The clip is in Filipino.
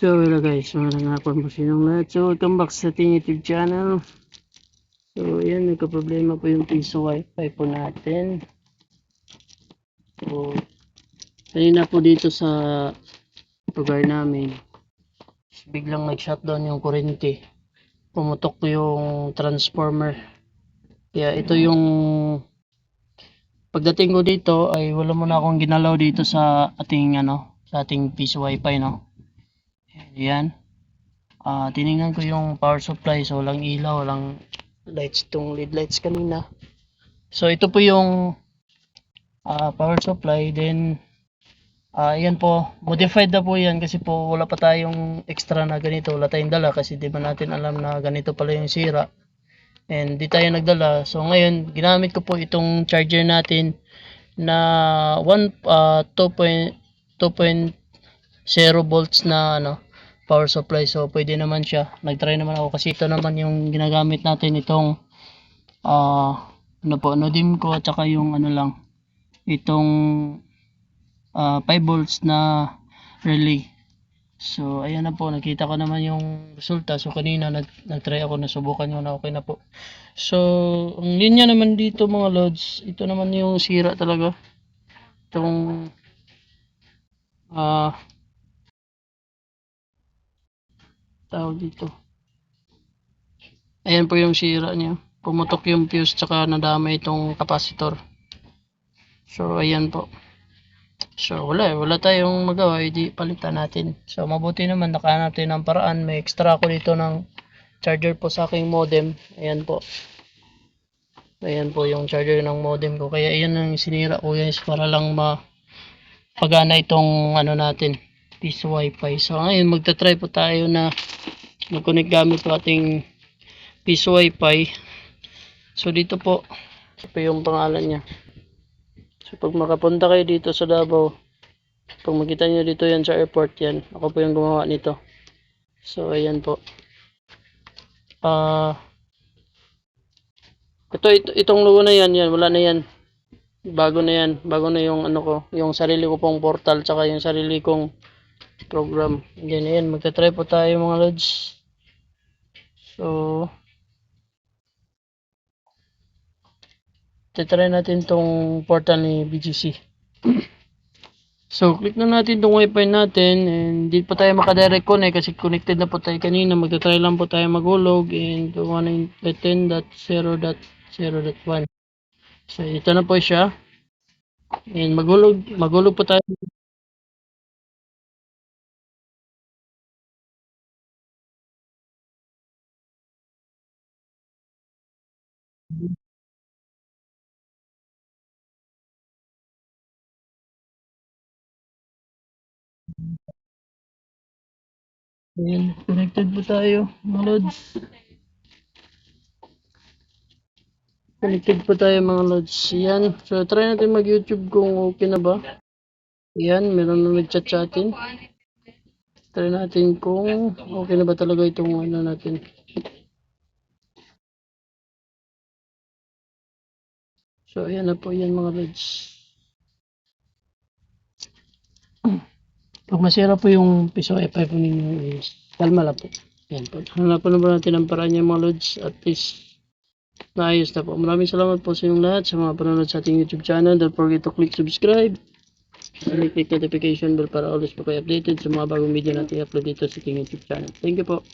So, hello guys, mga hapon po sinong lahat. So, welcome back sa ating YouTube channel. So, ayan, nagka-problema po yung piso wifi po natin. So, kanina po dito sa lugar namin, biglang nag-shutdown yung kuryente. Pumutok yung transformer. Kaya ito yung pagdating ko dito ay wala muna akong ginalaw dito sa ating ano, sa ating piso wifi, no. Ayan. Uh, tiningnan ko yung power supply. So, walang ilaw, walang lights, itong LED lights kanina. So, ito po yung uh, power supply. Then, ah, uh, yan po, modified na po yan kasi po wala pa tayong extra na ganito. Wala tayong dala kasi di ba natin alam na ganito pala yung sira. And di tayo nagdala. So, ngayon, ginamit ko po itong charger natin na 1 uh, 2.2.2 0 volts na ano power supply. So pwede naman siya. Nagtry naman ako kasi ito naman yung ginagamit natin itong uh, ano po ano dim ko at saka yung ano lang itong ah, uh, 5 volts na relay. So ayan na po nakita ko naman yung resulta. So kanina nag nagtry ako nasubukan yun na okay na po. So ang linya naman dito mga lods ito naman yung sira talaga. Itong ah uh, tawag dito. Ayan po yung sira niya. Pumutok yung fuse tsaka nadama itong capacitor. So ayan po. So wala eh. Wala tayong magawa. Hindi palitan natin. So mabuti naman nakahanap tayo ng paraan. May extra ako dito ng charger po sa aking modem. Ayan po. Ayan po yung charger ng modem ko. Kaya ayan ang sinira ko guys para lang ma pagana itong ano natin piece wifi. So ngayon magta-try po tayo na mag-connect gamit po ating piece wifi. So dito po, ito yung pangalan niya. So pag makapunta kayo dito sa Davao, pag makita niyo dito yan sa airport yan, ako po yung gumawa nito. So ayan po. Ah ito, ito itong logo na yan, yan wala na yan. Bago na yan, bago na yung ano ko, yung sarili ko pong portal tsaka yung sarili kong program. Yan, yan. Magta-try po tayo mga lods. So, titry natin tong portal ni BGC. so, click na natin tong wifi natin and di pa tayo makadirect connect kasi connected na po tayo kanina. Magta-try lang po tayo maghulog and 110.0.0.1 So, ito na po siya. And maghulog, maghulog po tayo Ayan, connected po tayo, mga lods. Connected po tayo, mga lods. Ayan, so try natin mag-YouTube kung okay na ba. Ayan, meron na nag-chat sa atin. Try natin kung okay na ba talaga itong ano natin. So, ayan na po yan, mga lods. Pag masira po yung piso F5 po ninyo is kalma lang po. Yan po. Hanapan na po natin ang paraan niya mga lods at least naayos na po. Maraming salamat po sa inyong lahat sa mga panonood sa ating YouTube channel. Don't forget to click subscribe and click notification bell para always po kayo updated sa mga bagong video natin i-upload dito sa ating YouTube channel. Thank you po.